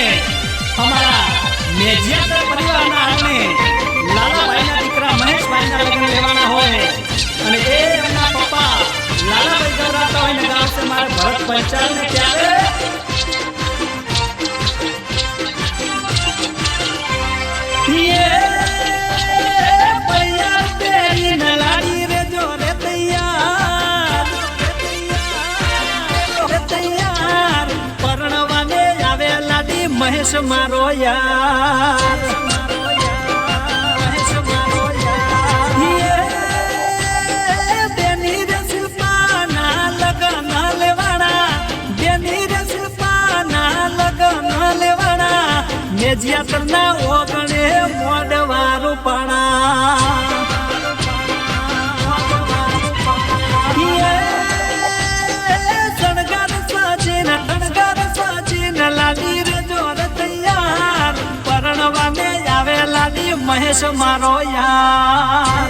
આંગણે અમારા મેજિયાસર પરિવારના આંગણે લાલાભાઈના દીકરા મહેશભાઈના હોય અને એ પપ્પા લાલાભાઈ ને મારે ભરત પંચાલને મહેશ મારો યાર. મહેશ મારો યાર મહેશ મારો યાર.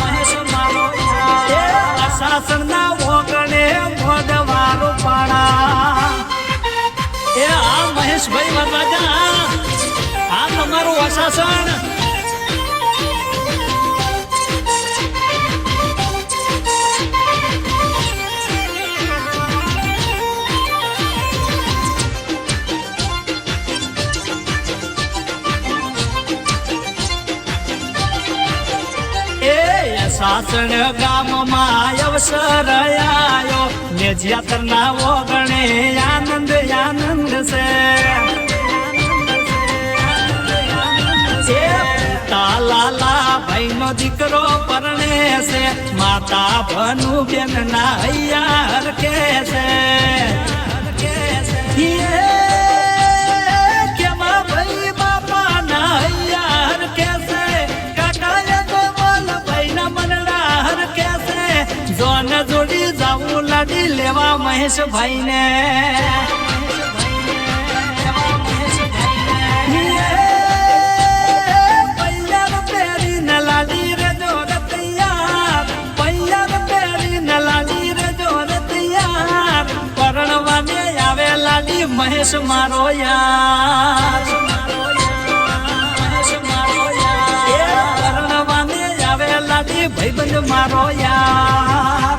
મહેશ મારો યાર. શાસનના ઓગણે મોડવારું પણા એ આ મહેશભાઈ વરરાજા આ તમારું અશાસન શાસન ગામમાં અવસર આયો. ને જ્યાતરના ઓગણે આનંદ આનંદ છે. તાલાલા ભાઈનો દીકરો પરણે છે. માતા ભનુ બેન ના હૈયાર કે છે. તૈયાર. પરણવાને આવે ને મહેશ મારો યાર. આવે લાડી ભાઈબંધ મારો યાર.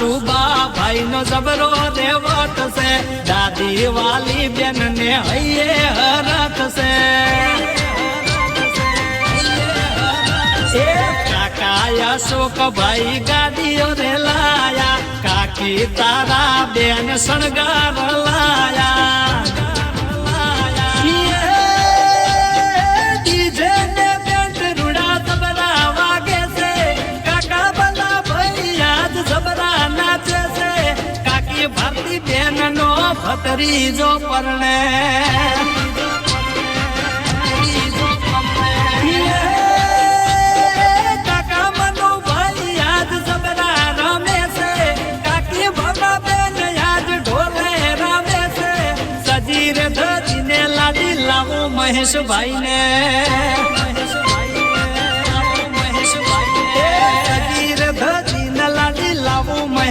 દાદા સુબા ભાઈ નો જબરો રેવટ થશે દાદી વાલી બેન ને હૈયે હરત છે. કાકા અશોક ભાઈ ગાડીઓ રે લાયા. કાકી તારા બેન શણગાર લાયા. કાકી ભારતી બેન નો ભત્રીજો પરણે. કાકા મનો ભાઈ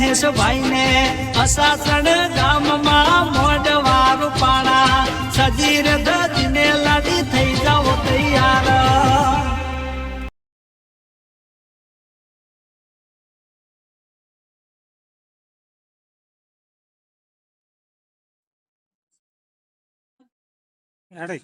મહેશભાઈ ને અસાસણ ગામમાં મોઢવાર પાણા. સજીર ધરીને લાડી થઈ જાઓ તૈયાર. એડી